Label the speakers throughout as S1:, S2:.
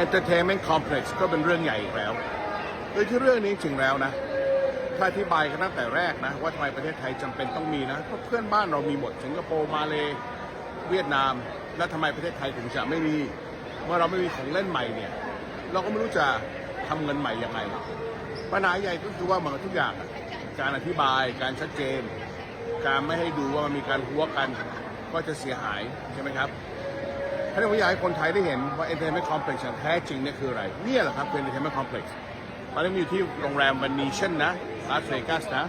S1: Entertainment Complex ก็เป็นเรื่องใหญ่อีกแล้วโดยที่เรื่องนี้จริงแล้วนะ ถ้าอธิบายกันตั้งแต่แรกนะ ว่าทำไมประเทศไทยจำเป็นต้องมีนะเพราะเพื่อนบ้านเรามีหมดสิงคโปร์มาเลเวียดนาม แล้วทำไมประเทศไทยถึงจะไม่มี เมื่อเราไม่มีของเล่นใหม่เนี่ย เราก็ไม่รู้จะทำเงินใหม่ยังไงปัญหาใหญ่ก็คือว่ามันทุกอย่างการอธิบายการชัดเจน การไม่ให้ดูว่ามันมีการหัวกันก็จะเสียหายใช่ไหมครับ ท่านผมอยากให้คนไทยได้เห็นว่า Entertainment Complex อย่างแท้จริงเนี่ยคืออะไร เนี่ยแหละครับคือ Entertainment Complex ตอนนี้มันอยู่ที่โรงแรมวันนีชั่นนะลาสเวกัสนะ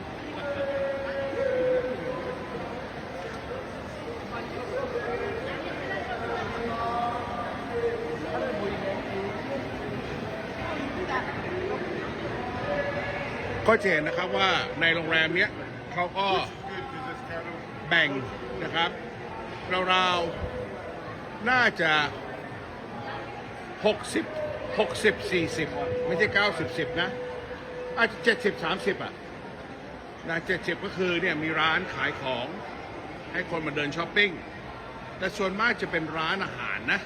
S1: ก็จะเห็นนะครับว่าในโรงแรมเนี้ยเขาก็แบ่งนะครับราวๆ น่าจะ 60 60 40 ไม่ใช่ 90 10 นะ อาจจะ 70 30 อะนะ70 ก็คือเนี่ยมีร้านขายของ ให้คนมาเดินช้อปปิ้ง แต่ส่วนมากจะเป็นร้านอาหารนะ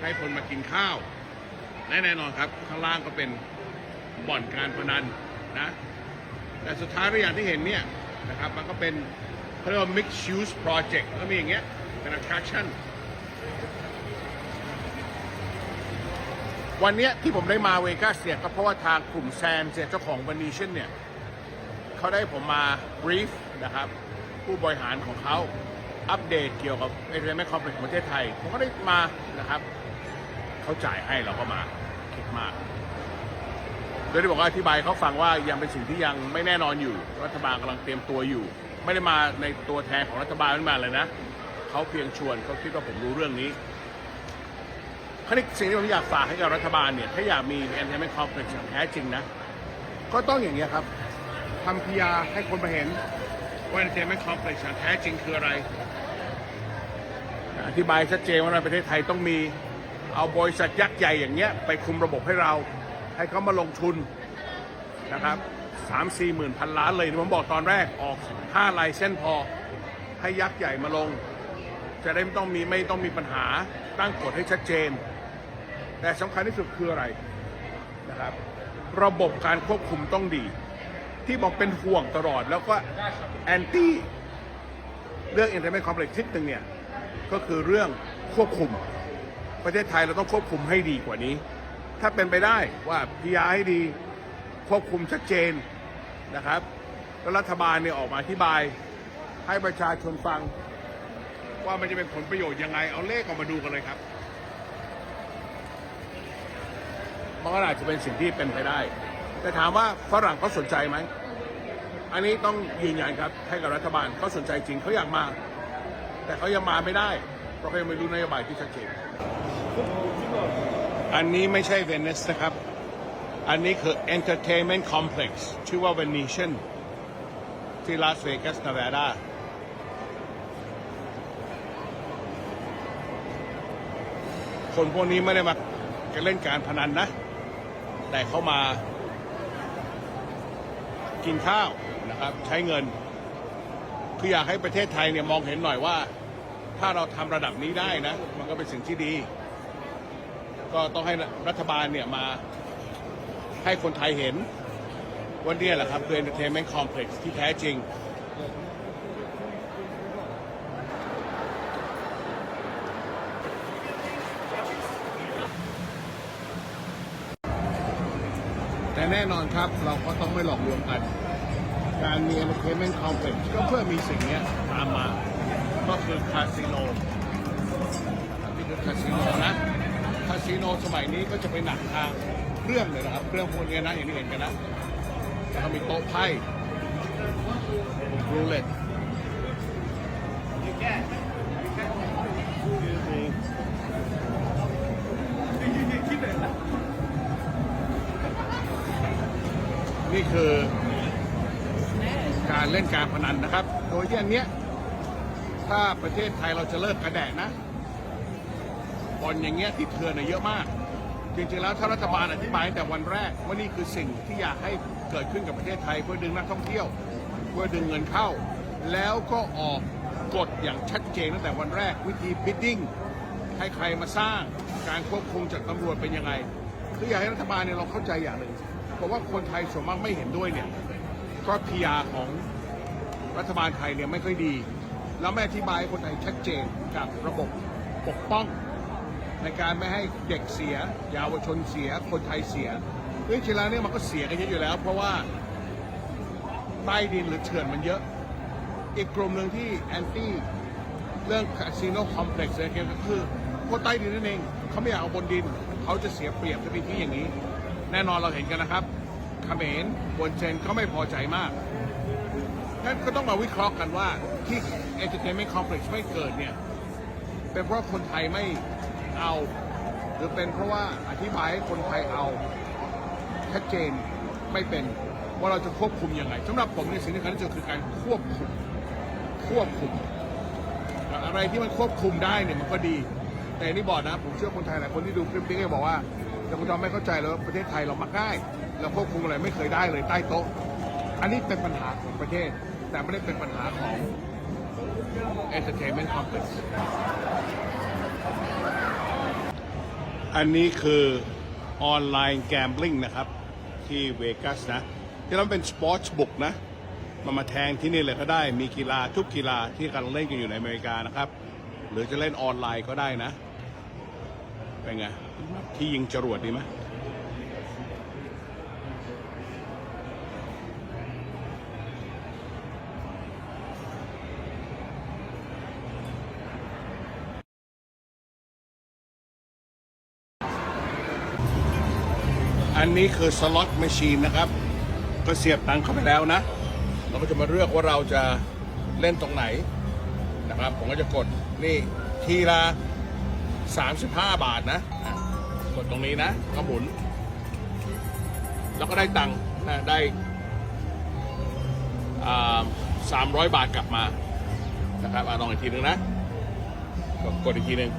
S1: ให้คนมากินข้าวและแน่นอนครับ ข้างล่างก็เป็นบ่อนการพนันนะ แต่สุดท้ายก็อย่างที่เห็นเนี่ยนะครับมันก็เป็นเขาเรียกว่า mixed use project ก็มีอย่างเงี้ยเป็น attraction วันนี้ที่ผมได้มาเวกัสเนี่ยก็เพราะว่าทางกลุ่มแซนเจ้าของวันนีชั่นเนี่ยเขาได้ผมมา brief นะครับ ผู้บริหารของเขาอัปเดตเกี่ยวกับ Entertainment Complex ของประเทศไทย ผมก็ได้มานะครับ เขาจ่ายให้เราก็มาคิดมากโดยที่บอกว่าอธิบายเขาฟังว่ายังเป็นสิ่งที่ยังไม่แน่นอนอยู่ รัฐบาลกำลังเตรียมตัวอยู่ ไม่ได้มาในตัวแทนของรัฐบาลไม่มาเลยนะเขาเพียงชวนเขาคิดว่าผมรู้เรื่องนี้ ราวนี้สิ่งที่ผมอยากฝากให้กับรัฐบาลเนี่ย ถ้าอยากมี entertainment complex อย่างแท้จริงนะ ก็ต้องอย่างนี้ยครับทำพีอาให้คนมาเห็นว่า entertainment complex อย่างแท้จริงคืออะไร อธิบายชัดเจนว่าในประเทศไทยต้องมีเอาบริษัทยักษ์ใหญ่อย่างเงี้ยไปคุมระบบให้เรา ให้เขามาลงทุนนะครับสามสี่หมื่นพันล้านเลยที่ผมบอกตอนแรกออกห้าลายเส้นพอ ให้ยักษ์ใหญ่มาลง จะได้ไม่ต้องมีไม่ต้องมีปัญหาตั้งกฎให้ชัดเจน แต่สำคัญที่สุดคืออะไรนะครับ ระบบการควบคุมต้องดี ที่บอกเป็นห่วงตลอดแล้วก็แอนตี้เรื่อง Entertainment Complex ทิศหนึ่งเนี่ย ก็คือเรื่องควบคุม ประเทศไทยเราต้องควบคุมให้ดีกว่านี้ ถ้าเป็นไปได้ว่าพีอาให้ดีควบคุมชัดเจนนะครับ แล้วรัฐบาลเนี่ยออกมาอธิบายให้ประชาชนฟัง ว่ามันจะเป็นผลประโยชน์ยังไง เอาเลขออกมาดูกันเลยครับ มันก็อาจจะเป็นสิ่งที่เป็นไปได้ แต่ถามว่าฝรั่งเขาสนใจไหม อันนี้ต้องยืนยันครับให้กับรัฐบาลเขาสนใจจริงเขาอยากมา แต่เขายังมาไม่ได้ เพราะเขายังไม่รู้นโยบายที่ชัดเจนอันนี้ไม่ใช่เวนิสนะครับ อันนี้คือ Entertainment Complex ชื่อว่า Venetian ที่ลาสเวกัสนา v วดาคนพวกนี้ไม่ได้มาเล่นการพนันนะ แต่เขามา กินข้าวนะครับ ใช้เงิน คืออยากให้ประเทศไทยเนี่ยมองเห็นหน่อยว่า ถ้าเราทำระดับนี้ได้นะ มันก็เป็นสิ่งที่ดี ก็ต้องให้รัฐบาลเนี่ยมาให้คนไทยเห็นว่านี่แหละครับคือ Entertainment Complex ที่แท้จริง แน่นอนครับ เราก็ต้องไม่หลอกลวงกัน การมี Entertainment Complex ก็เพื่อมีสิ่งนี้ตามมา ก็คือคาสิโนนี่คือคาสิโนนะคาสิโนสมัยนี้ก็จะเป็นหนักทางเครื่องเลยนะครับเครื่องพวกนี้นะอย่างที่เห็นกันนะแล้วก็มีโต๊ะไพ่รูเล็ต นี่คือ การเล่นการพนันนะครับ โดยที่อันเนี้ยถ้าประเทศไทยเราจะเลิกกระแดะนะบอลอย่างเงี้ยที่เถื่อนน่ะเยอะมาก จริงๆแล้วถ้ารัฐบาลอธิบายตั้งแต่วันแรกว่านี่คือสิ่งที่อยากให้เกิดขึ้นกับประเทศไทยเพื่อดึงนักท่องเที่ยว เพื่อดึงเงินเข้า แล้วก็ออกกฎอย่างชัดเจนตั้งแต่วันแรกวิธี bidding ให้ใครมาสร้างการควบคุมจากตำรวจเป็นยังไงคืออยากให้รัฐบาลเนี่ยเราเข้าใจอย่างหนึ่ง ราะว่าคนไทยส่วนมากไม่เห็นด้วยเนี่ยก็พียาของรัฐบาลไทยเนี่ยไม่ค่อยดี แล้วไม่อธิบายคนไทยชัดเจนกับระบบปกป้อง ในการไม่ให้เด็กเสียเยาวชนเสีย คนไทยเสียเรื่องจริงๆแล้วเนี่ยมันก็เสียกันเยอะอยู่แล้ว เพราะว่าใต้ดินหรือเถื่อนมันเยอะ อีกกลุ่มหนึ่งที่แอนตี้เรื่องคาสิโนคอมเพล็กซ์เนี่ยก็คือพวกใต้ดินนั่นเองเขาไม่อยากเอาบนดิน เขาจะเสียเปรียบถ้าเป็นที่อย่างนี้ แน่นอนเราเห็นกันนะครับเขมรบนเจนก็ไม่พอใจมากงั้นก็ต้องมาวิเคราะห์กันว่าที่ Entertainment Complex ไม่เกิดเนี่ยเป็นเพราะคนไทยไม่เอา หรือเป็นเพราะว่าอธิบายให้คนไทยเอาชัดเจนไม่เป็นว่าเราจะควบคุมยังไงสำหรับผมในยสิ่งที่สำคัญที่สุดคือการควบคุมควบคุม อะไรที่มันควบคุมได้เนี่ยมันก็ดี แต่นี่บอกนะผมเชื่อคนไทยหลายคนที่ดูคลิปนี้ก็บอกว่าแต่คุณจอมไม่เข้าใจเลยว่าประเทศไทยเรามักง่ายเราควบคุมอะไรไม่เคยได้เลยใต้โต๊ะ อันนี้เป็นปัญหาของประเทศ แต่ไม่ได้เป็นปัญหาของ Entertainment Complex อันนี้คือออนไลน์แกมบลิงนะครับ ที่เวกัสนะ ที่เราเป็นสปอร์ตบุกนะมามาแทงที่นี่เลยก็ได้ มีกีฬาทุกกีฬาที่กำลังเล่นกันอยู่ในอเมริกานะครับ หรือจะเล่นออนไลน์ก็ได้นะ เป็นไง ที่ยิงจรวดดีไหมอันนี้คือสล็อตแมชชีนนะครับ ก็เสียบตังค์เข้าไปแล้วนะ เราก็จะมาเลือกว่าเราจะเล่นตรงไหนนะครับ ผมก็จะกดนี่ทีละ 35 บาทนะกดตรงนี้นะก็หมุน แล้วก็ได้ตังค์นะได้สามร้อยบาทกลับมานะครับอลองอีกทีหนึ่งนะกดกดอีกทีหนึ่ง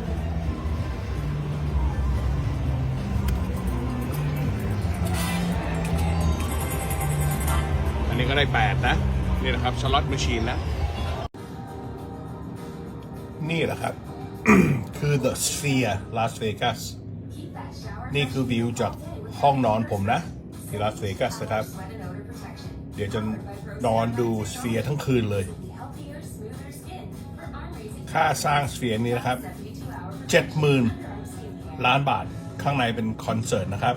S1: อันนี้ก็ได้ 8 นะ นี่นะครับสล็อตม c ช i นนะ นี่แหละครับ คือ The Sphere Las Vegas นี่คือวิวจากห้องนอนผมนะ ที่ลาสเวกัสนะครับ เดี๋ยวจะนอนดูสเฟียร์ทั้งคืนเลย ค่าสร้างสเฟียร์นี้นะครับ 70,000 ล้านบาทข้างในเป็นคอนเสิร์ตนะครับ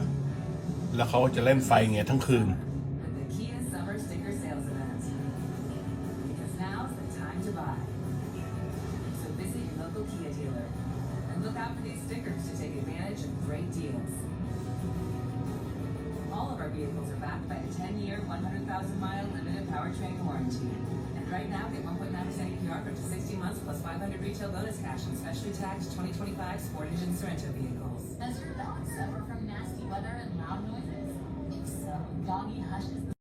S1: แล้วเขาจะเล่นไฟเงี้ยทั้งคืน
S2: vehicles are backed by a 10-year, 100,000-mile limited powertrain warranty. And right now, get 1.9% APR for up to 60 months plus 500 retail bonus cash on specially tagged 2025 Sportage and Sorento vehicles.
S3: Does your dog suffer from nasty weather and loud noises? If so, Doggy Hush is the